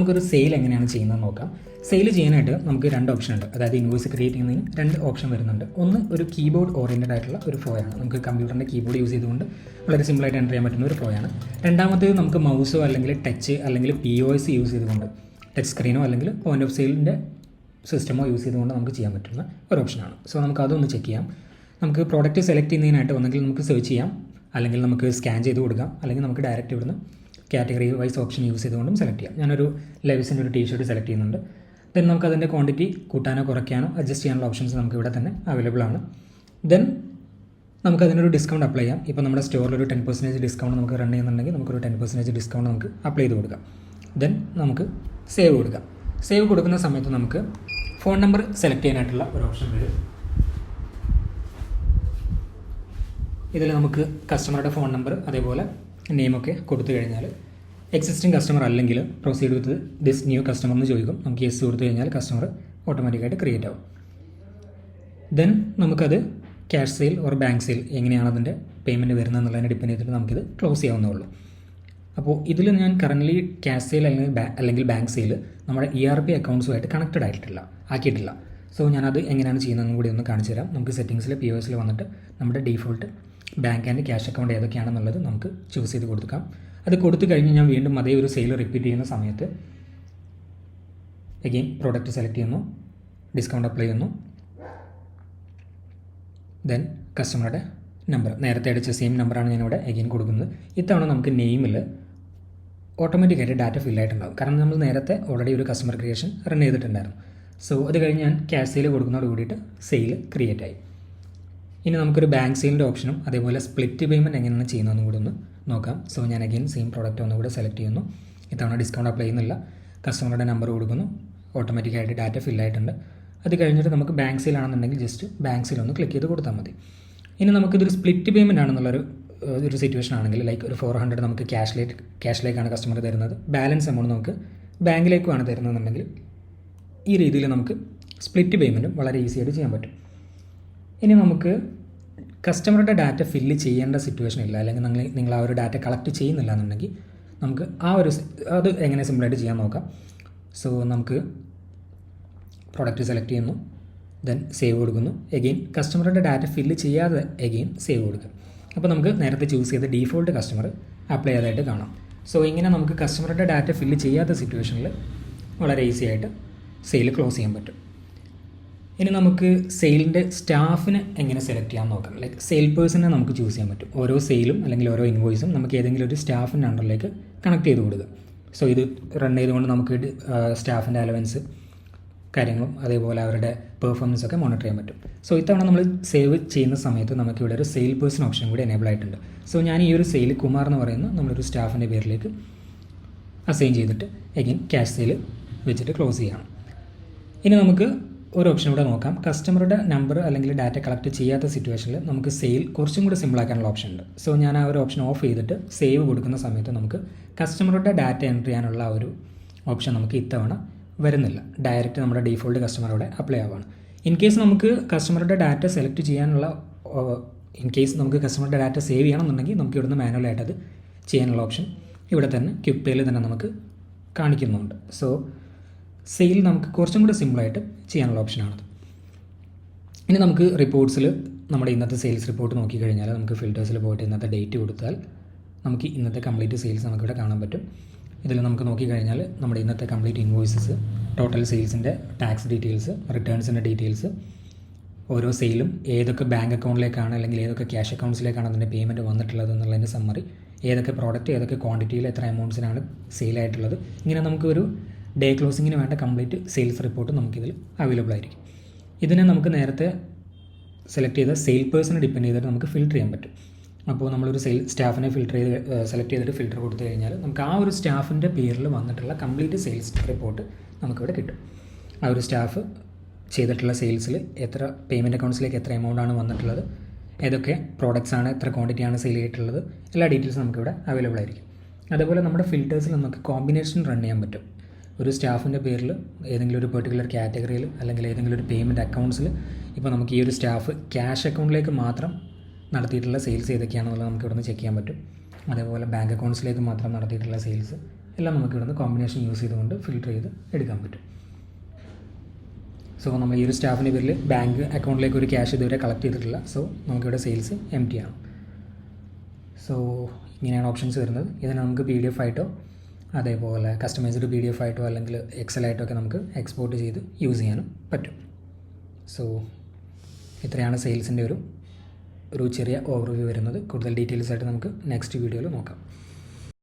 നമുക്കൊരു സെയിൽ എങ്ങനെയാണ് ചെയ്യുന്നത് നോക്കാം. സെയിൽ ചെയ്യാനായിട്ട് നമുക്ക് രണ്ട് ഓപ്ഷൻ ഉണ്ട്. അതായത് ഇൻവോയ്സ് ക്രിയേറ്റ് ചെയ്യുന്നതിന് രണ്ട് ഓപ്ഷൻ വരുന്നുണ്ട്. ഒന്ന് ഒരു കീബോർഡ് ഓറിയന്റഡ് ആയിട്ടുള്ള ഒരു ഫ്ലോ ആണ്. നമുക്ക് കമ്പ്യൂട്ടറിന്റെ കീബോർഡ് യൂസ് ചെയ്തുകൊണ്ട് വളരെ സിമ്പിളായിട്ട് എന്റർ ചെയ്യാൻ പറ്റുന്ന ഒരു ഫ്ലോ ആണ്. രണ്ടാമത്തേത് നമുക്ക് മൗസോ അല്ലെങ്കിൽ ടച്ച് അല്ലെങ്കിൽ പി ഒ എസ് യൂസ് ചെയ്തുകൊണ്ട് ടച്ച് സ്ക്രീനോ അല്ലെങ്കിൽ പോയിന്റ് ഓഫ് സെയിലിന്റെ സിസ്റ്റമോ യൂസ് ചെയ്തുകൊണ്ട് നമുക്ക് ചെയ്യാൻ പറ്റുന്ന ഒരു ഓപ്ഷനാണ് സോ നമുക്ക് അതൊന്ന് ചെക്ക് ചെയ്യാം. നമുക്ക് പ്രോഡക്റ്റ് സെലക്ട് ചെയ്യുന്നതിനായിട്ട് ഒന്നെങ്കിൽ നമുക്ക് സെർച്ച് ചെയ്യാം. അല്ലെങ്കിൽ നമുക്ക് സ്കാൻ ചെയ്ത് കൊടുക്കാം. അല്ലെങ്കിൽ നമുക്ക് ഡയറക്റ്റ് ഇവിടുന്ന് കാറ്റഗറി വൈസ് ഓപ്ഷൻ യൂസ് ചെയ്തുകൊണ്ടും സെലക്ട് ചെയ്യാം. ഞാനൊരു ലെവിസിന്റെ ഒരു ടീ ഷർട്ട് സെലക്ട് ചെയ്യുന്നുണ്ട്. ദെൻ നമുക്ക് അതിന്റെ ക്വാണ്ടിറ്റി കൂട്ടാനോ കുറയ്ക്കാനോ അഡ്ജസ്റ്റ് ചെയ്യാനുള്ള ഓപ്ഷൻസ് നമുക്ക് ഇവിടെ തന്നെ അവൈലബിൾ ആണ്. ദെൻ നമുക്ക് അതിനൊരു ഡിസ്കൗണ്ട് അപ്ലൈ ചെയ്യാം. ഇപ്പോൾ നമ്മുടെ സ്റ്റോറിൽ ഒരു ടെൻ പെർസെന്റേജ് ഡിസ്കൗണ്ട് നമുക്ക് റൺ ചെയ്യുന്നുണ്ടെങ്കിൽ നമുക്കൊരു ടെൻ പെർസെന്റേജ് ഡിസ്കൗണ്ട് നമുക്ക് അപ്ലൈ ചെയ്ത് കൊടുക്കാം. ദെൻ നമുക്ക് സേവ് കൊടുക്കാം. സേവ് കൊടുക്കുന്ന സമയത്ത് നമുക്ക് ഫോൺ നമ്പർ സെലക്ട് ചെയ്യാനായിട്ടുള്ള ഒരു ഓപ്ഷൻ വരും. ഇതിൽ നമുക്ക് കസ്റ്റമറുടെ ഫോൺ നമ്പർ അതേപോലെ നെയിമൊക്കെ കൊടുത്തു കഴിഞ്ഞാൽ എക്സിസ്റ്റിംഗ് കസ്റ്റമർ അല്ലെങ്കിൽ proceed with this new customer എന്ന് ചോദിക്കും. നമുക്ക് യെസ് കൊടുത്തു കഴിഞ്ഞാൽ കസ്റ്റമർ ഓട്ടോമാറ്റിക്കായിട്ട് ക്രിയേറ്റ് ആവും. ദെൻ നമുക്കത് cash sale or bank sale എങ്ങനെയാണ് അതിന്റെ പേയ്മെന്റ് വരുന്നത് എന്നുള്ളതിനെ ഡിപ്പെൻഡ് ചെയ്തിട്ട് നമുക്കിത് ക്ലോസ് ചെയ്യാവുന്നതുള്ളൂ അപ്പോൾ ഇതിൽ ഞാൻ കറന്റ്ലി ക്യാഷ് സെയിൽ അല്ലെങ്കിൽ അല്ലെങ്കിൽ ബാങ്ക് സെയിൽ നമ്മുടെ ഇ ആർ പി അക്കൗണ്ട്സുമായിട്ട് കണക്റ്റഡ് ആയിട്ടില്ല ആക്കിയിട്ടില്ല. സോ ഞാനത് എങ്ങനെയാണ് ചെയ്യുന്നതെന്നും കൂടി ഒന്ന് കാണിച്ചു തരാം നമുക്ക് സെറ്റിങ്സിൽ പി ഒ എസിൽ വന്നിട്ട് നമ്മുടെ default bank and cash account ഏതൊക്കെയാണെന്നുള്ളത് നമുക്ക് ചൂസ് ചെയ്ത് കൊടുക്കാം. അത് കൊടുത്തു കഴിഞ്ഞ് ഞാൻ വീണ്ടും അതേ ഒരു സെയിൽ റിപ്പീറ്റ് ചെയ്യുന്ന സമയത്ത് അഗെയിൻ പ്രോഡക്റ്റ് സെലക്ട് ചെയ്യുന്നു ഡിസ്കൗണ്ട് അപ്ലൈ ചെയ്യുന്നു. ദെൻ കസ്റ്റമറുടെ നമ്പർ നേരത്തെ അടിച്ച സെയിം നമ്പറാണ് ഞാനിവിടെ അഗെയിൻ കൊടുക്കുന്നത്. ഇത്തവണ നമുക്ക് നെയിമിൽ ഓട്ടോമാറ്റിക്കായിട്ട് ഡാറ്റ ഫിൽ ആയിട്ടുണ്ടാകും കാരണം നമ്മൾ നേരത്തെ ഓൾറെഡി ഒരു കസ്റ്റമർ ക്രിയേഷൻ റൺ ചെയ്തിട്ടുണ്ടായിരുന്നു. സോ അത് കഴിഞ്ഞ് ഞാൻ ക്യാഷ് സെയിൽ കൊടുക്കുന്നതോട് കൂടിയിട്ട് സെയിൽ ക്രിയേറ്റ് ആയി. ഇനി നമുക്കൊരു ബാങ്ക് സെയിലിന്റെ ഓപ്ഷനും അതേപോലെ സ്പ്ലിറ്റ് പേയ്മെന്റ് എങ്ങനെയാണ് ചെയ്യുന്നതെന്നും കൂടി ഒന്ന് നോക്കാം. സോ ഞാൻ അഗെയിൻ സെയിം പ്രോഡക്റ്റ് ഒന്നുകൂടെ സെലക്ട് ചെയ്യുന്നു. ഇത്തവണ ഡിസ്കൗണ്ട് അപ്ലൈ ചെയ്യുന്നില്ല. കസ്റ്റമറുടെ നമ്പർ കൊടുക്കുന്നു. ഓട്ടോമാറ്റിക്കായിട്ട് ഡാറ്റ ഫിൽ ആയിട്ടുണ്ട്. അത് കഴിഞ്ഞിട്ട് നമുക്ക് ബാങ്ക് സെയിൽ ആണെന്നുണ്ടെങ്കിൽ ജസ്റ്റ് ബാങ്ക് സെയിൽ ഒന്ന് ക്ലിക്ക് ചെയ്ത് കൊടുത്താൽ മതി. ഇനി നമുക്കിതൊരു സ്പ്ലിറ്റ് പേയ്മെന്റ് ആണെന്നുള്ളൊരു ഒരു സിറ്റുവേഷൻ ആണെങ്കിൽ ലൈക്ക് ഒരു ഫോർ ഹൺഡ്രഡ് നമുക്ക് ക്യാഷിലേക്ക് ക്യാഷിലേക്കാണ് കസ്റ്റമർ തരുന്നത്. ബാലൻസ് എമൗണ്ട് നമുക്ക് ബാങ്കിലേക്കുമാണ് തരുന്നതെന്നുണ്ടെങ്കിൽ ഈ രീതിയിൽ നമുക്ക് സ്പ്ലിറ്റ് പേയ്മെന്റും വളരെ ഈസി ആയിട്ട് ചെയ്യാൻ പറ്റും. ഇനി നമുക്ക് കസ്റ്റമറുടെ ഡാറ്റ ഫില്ല് ചെയ്യേണ്ട സിറ്റുവേഷൻ ഇല്ല. അല്ലെങ്കിൽ നിങ്ങൾ നിങ്ങൾ ആ ഒരു ഡാറ്റ കളക്ട് ചെയ്യുന്നില്ല എന്നുണ്ടെങ്കിൽ നമുക്ക് ആ ഒരു അത് എങ്ങനെ സിമ്പിളായിട്ട് ചെയ്യാൻ നോക്കാം. സോ നമുക്ക് പ്രൊഡക്റ്റ് സെലക്ട് ചെയ്യുന്നു. ദെൻ സേവ് കൊടുക്കുന്നു. എഗെയിൻ കസ്റ്റമറുടെ ഡാറ്റ ഫില്ല് ചെയ്യാതെ എഗെയിൻ സേവ് കൊടുക്കും അപ്പോൾ നമുക്ക് നേരത്തെ ചൂസ് ചെയ്ത ഡീഫോൾട്ട് കസ്റ്റമർ അപ്ലൈ ചെയ്തതായിട്ട് കാണാം. സോ ഇങ്ങനെ നമുക്ക് കസ്റ്റമറുടെ ഡാറ്റ ഫില്ല് ചെയ്യാത്ത സിറ്റുവേഷനിൽ വളരെ ഈസി ആയിട്ട് സെയിൽ ക്ലോസ് ചെയ്യാൻ പറ്റും. ഇനി നമുക്ക് സെയിലിന്റെ സ്റ്റാഫിനെ എങ്ങനെ സെലക്ട് ചെയ്യാൻ നോക്കാം? ലൈക്ക് സെയിൽ പേഴ്സണെ നമുക്ക് ചൂസ് ചെയ്യാൻ പറ്റും. ഓരോ സെയിലും അല്ലെങ്കിൽ ഓരോ ഇൻവോയ്സും നമുക്ക് ഏതെങ്കിലും ഒരു സ്റ്റാഫിന്റെ അണ്ടറിലേക്ക് കണക്ട് ചെയ്ത് കൊടുക്കുക. സോ ഇത് റൺ ചെയ്തുകൊണ്ട് നമുക്ക് സ്റ്റാഫിന്റെ അലവൻസ് കാര്യങ്ങളും അതേപോലെ അവരുടെ പെർഫോമൻസ് ഒക്കെ മോണിറ്റർ ചെയ്യാൻ പറ്റും. സോ ഇത്തവണ നമ്മൾ സേവ് ചെയ്യുന്ന സമയത്ത് നമുക്ക് ഇവിടെ ഒരു സെയിൽ പേഴ്സൺ ഓപ്ഷൻ കൂടി എനേബിൾ ആയിട്ടുണ്ട്. സോ ഞാൻ ഈ ഒരു സെയിൽ കുമാർ എന്ന് പറയുന്ന നമ്മളൊരു സ്റ്റാഫിന്റെ പേരിലേക്ക് അസൈൻ ചെയ്തിട്ട് എഗെയിൻ ക്യാഷ് സെയിൽ വെച്ചിട്ട് ക്ലോസ് ചെയ്യണം. ഇനി നമുക്ക് ഒരു ഓപ്ഷൻ കൂടെ നോക്കാം. കസ്റ്റമറുടെ നമ്പർ അല്ലെങ്കിൽ ഡാറ്റ കളക്ട് ചെയ്യാത്ത സിറ്റുവേഷനിൽ നമുക്ക് സെയിൽ കുറച്ചും കൂടി സിമ്പിളാക്കാനുള്ള ഓപ്ഷൻ ഉണ്ട്. സോ ഞാൻ ആ ഒരു ഓപ്ഷൻ ഓഫ് ചെയ്തിട്ട് സേവ് കൊടുക്കുന്ന സമയത്ത് നമുക്ക് കസ്റ്റമറുടെ ഡാറ്റ എന്റർ ചെയ്യാനുള്ള ഒരു ഓപ്ഷൻ നമുക്ക് ഇത്തവണ വരുന്നില്ല. ഡയറക്റ്റ് നമ്മുടെ ഡീഫോൾട്ട് കസ്റ്റമറോടെ അപ്ലൈ ആവുകയാണ് ഇൻ കേസ് നമുക്ക് കസ്റ്റമറുടെ ഡാറ്റ സെലക്ട് ചെയ്യാനുള്ള ഇൻ കേസ് നമുക്ക് കസ്റ്റമറുടെ ഡാറ്റ സേവ് ചെയ്യണമെന്നുണ്ടെങ്കിൽ നമുക്ക് ഇവിടുന്ന് മാനുവലായിട്ട് അത് ചെയ്യാനുള്ള ഓപ്ഷൻ ഇവിടെ തന്നെ ക്യുപ്പയിൽ തന്നെ നമുക്ക് കാണിക്കുന്നുണ്ട്. സോ സെയിൽ നമുക്ക് കുറച്ചും കൂടെ സിമ്പിളായിട്ട് ചെയ്യാനുള്ള ഓപ്ഷനാണത് ഇനി നമുക്ക് റിപ്പോർട്ട്സിൽ നമ്മുടെ ഇന്നത്തെ സെയിൽസ് റിപ്പോർട്ട് നോക്കിക്കഴിഞ്ഞാൽ നമുക്ക് ഫിൽറ്റേഴ്സിൽ പോയിട്ട് ഇന്നത്തെ ഡേറ്റ് കൊടുത്താൽ നമുക്ക് ഇന്നത്തെ കംപ്ലീറ്റ് സെയിൽസ് നമുക്കിവിടെ കാണാൻ പറ്റും. ഇതിൽ നമുക്ക് നോക്കിക്കഴിഞ്ഞാൽ നമ്മുടെ ഇന്നത്തെ കംപ്ലീറ്റ് ഇൻവോയ്സസ് ടോട്ടൽ സെയിൽസിന്റെ ടാക്സ് ഡീറ്റെയിൽസ് റിട്ടേൺസിന്റെ ഡീറ്റെയിൽസ് ഓരോ സെയിലും ഏതൊക്കെ ബാങ്ക് അക്കൗണ്ടിലേക്കാണ് അല്ലെങ്കിൽ ഏതൊക്കെ ക്യാഷ് അക്കൗണ്ട്സിലേക്കാണ് അതിന്റെ പേയ്മെന്റ് വന്നിട്ടുള്ളത് എന്നുള്ളതിന്റെ സമ്മറി ഏതൊക്കെ പ്രോഡക്റ്റ് ഏതൊക്കെ ക്വാണ്ടിറ്റിയിൽ എത്ര എമൗണ്ട്സിനാണ് സെയിലായിട്ടുള്ളത് ഇങ്ങനെ നമുക്കൊരു ഡേ ക്ലോസിങ്ങിന് വേണ്ട കംപ്ലീറ്റ് സെയിൽസ് റിപ്പോർട്ട് നമുക്കിതിൽ അവൈലബിൾ ആയിരിക്കും. ഇതിനെ നമുക്ക് നേരത്തെ സെലക്ട് ചെയ്ത സെയിൽ പേഴ്സണെ ഡിപ്പെൻഡ് ചെയ്തിട്ട് നമുക്ക് ഫിൽറ്റർ ചെയ്യാൻ പറ്റും. അപ്പോൾ നമ്മളൊരു സെയിൽ സ്റ്റാഫിനെ ഫിൽറ്റർ ചെയ്ത് സെലക്ട് ചെയ്തിട്ട് ഫിൽറ്റർ കൊടുത്തു കഴിഞ്ഞാൽ നമുക്ക് ആ ഒരു സ്റ്റാഫിന്റെ പേരിൽ വന്നിട്ടുള്ള കംപ്ലീറ്റ് സെയിൽസ് റിപ്പോർട്ട് നമുക്കിവിടെ കിട്ടും. ആ ഒരു സ്റ്റാഫ് ചെയ്തിട്ടുള്ള സെയിൽസിൽ എത്ര പേയ്മെന്റ് അക്കൗണ്ട്സിലേക്ക് എത്ര എമൗണ്ട് ആണ് വന്നിട്ടുള്ളത് ഏതൊക്കെ പ്രോഡക്റ്റ്സ് ആണ് എത്ര ക്വാണ്ടിറ്റി ആണ് സെയിൽ ചെയ്തിട്ടുള്ളത് എല്ലാ ഡീറ്റെയിൽസും നമുക്കിവിടെ അവൈലബിൾ ആയിരിക്കും. അതുപോലെ നമ്മുടെ ഫിൽറ്റേഴ്സിൽ നമുക്ക് കോമ്പിനേഷൻ റൺ ചെയ്യാൻ പറ്റും. ഒരു സ്റ്റാഫിന്റെ പേരിൽ ഏതെങ്കിലും ഒരു പെർട്ടിക്കുലർ കാറ്റഗറിയിൽ അല്ലെങ്കിൽ ഏതെങ്കിലും ഒരു പേയ്മെന്റ് അക്കൗണ്ട്സിൽ ഇപ്പോൾ നമുക്ക് ഈ ഒരു സ്റ്റാഫ് ക്യാഷ് അക്കൗണ്ടിലേക്ക് മാത്രം നടത്തിയിട്ടുള്ള സെയിൽസ് ഏതൊക്കെയാണെന്നുള്ളത് നമുക്ക് ഇവിടുന്ന് ചെക്ക് ചെയ്യാൻ പറ്റും. അതേപോലെ ബാങ്ക് അക്കൗണ്ട്സിലേക്ക് മാത്രം നടത്തിയിട്ടുള്ള സെയിൽസ് എല്ലാം നമുക്ക് ഇവിടുന്ന് കോമ്പിനേഷൻ യൂസ് ചെയ്തുകൊണ്ട് ഫിൽട്ടർ ചെയ്ത് എടുക്കാൻ പറ്റും. സോ നമ്മൾ ഈ ഒരു സ്റ്റാഫിന്റെ പേരിൽ ബാങ്ക് അക്കൗണ്ടിലേക്ക് ഒരു ക്യാഷ് ഇതുവരെ കളക്ട് ചെയ്തിട്ടില്ല. സോ നമുക്കിവിടെ സെയിൽസ് എം ടി ആണ്. സോ ഇങ്ങനെയാണ് ഓപ്ഷൻസ് വരുന്നത്. ഇതിനെ നമുക്ക് പി ഡി എഫ് ആയിട്ടോ അതേപോലെ കസ്റ്റമൈസ്ഡ് പി ഡി എഫ് ആയിട്ടോ അല്ലെങ്കിൽ എക്സൽ ആയിട്ടോ ഒക്കെ നമുക്ക് എക്സ്പോർട്ട് ചെയ്ത് യൂസ് ചെയ്യാനും പറ്റും. സോ ഇത്രയാണ് സെയിൽസിന്റെ ഒരു ഒരു ചെറിയ ഓവർവ്യൂ വരുന്നത്. കൂടുതൽ ഡീറ്റെയിൽസ് ആയിട്ട് നമുക്ക് നെക്സ്റ്റ് വീഡിയോയിൽ നോക്കാം.